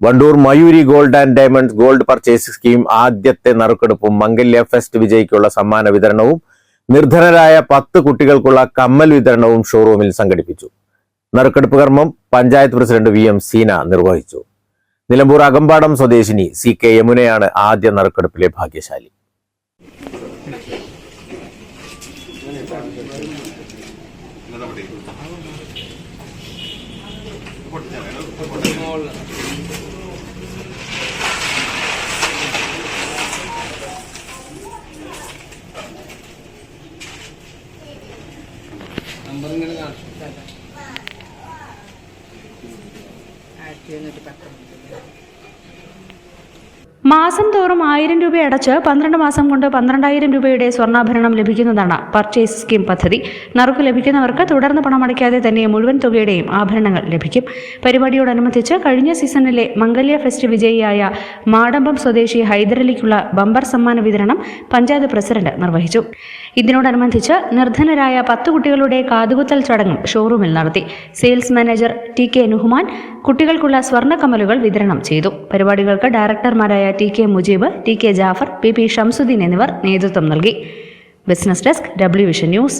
Wandoor Mayuri gold and diamonds gold purchase scheme ആദ്യത്തെ നറുക്കെടുപ്പും മംഗല്യ fest വിജയിക്കുള്ള സമ്മാന വിതരണവും നിർധനരായ പത്ത് കുട്ടികൾക്കുള്ള കമ്മൽ വിതരണവും ഷോറൂമിൽ സംഘടിപ്പിച്ചു. നറുക്കെടുപ്പ് കർമ്മം panchayat president V M Seena നിർവഹിച്ചു. നിലമ്പൂർ അകമ്പാടം സ്വദേശിനി സി കെ യമുനയാണ് ആദ്യ നറുക്കെടുപ്പിലെ ഭാഗ്യശാലി. നമ്പർ ഇങ്ങനെ കാണിച്ചു. ആയിരത്തി എണ്ണൂറ്റി പത്തൊമ്പത്. മാസം തോറും ആയിരം രൂപ അടച്ച് പന്ത്രണ്ട് മാസം കൊണ്ട് പന്ത്രണ്ടായിരം രൂപയുടെ സ്വർണാഭരണം ലഭിക്കുന്നതാണ് പർച്ചേസ് സ്കീം പദ്ധതി. നറുക്ക് ലഭിക്കുന്നവർക്ക് തുടർന്ന് പണമടയ്ക്കാതെ തന്നെ മുഴുവൻ തുകയുടെയും ആഭരണങ്ങൾ ലഭിക്കും. പരിപാടിയോടനുബന്ധിച്ച് കഴിഞ്ഞ സീസണിലെ മംഗല്യ ഫെസ്റ്റ് വിജയിയായ മാടമ്പം സ്വദേശി ഹൈദരലിക്കുള്ള ബമ്പർ സമ്മാന വിതരണം പഞ്ചായത്ത് പ്രസിഡന്റ് നിർവഹിച്ചു. ഇതിനോടനുബന്ധിച്ച് നിർധനരായ പത്ത് കുട്ടികളുടെ കാതുകുത്തൽ ചടങ്ങും ഷോറൂമിൽ നടത്തി. Sales manager T K Nuhman കുട്ടികൾക്കുള്ള സ്വർണ കമലുകൾ വിതരണം ചെയ്തു. പരിപാടികൾക്ക് ഡയറക്ടർമാരായ T K Mujeeb T K Jafar P P Shamsuddeen എന്നിവർ നേതൃത്വം നൽകി. Business desk W Vision News.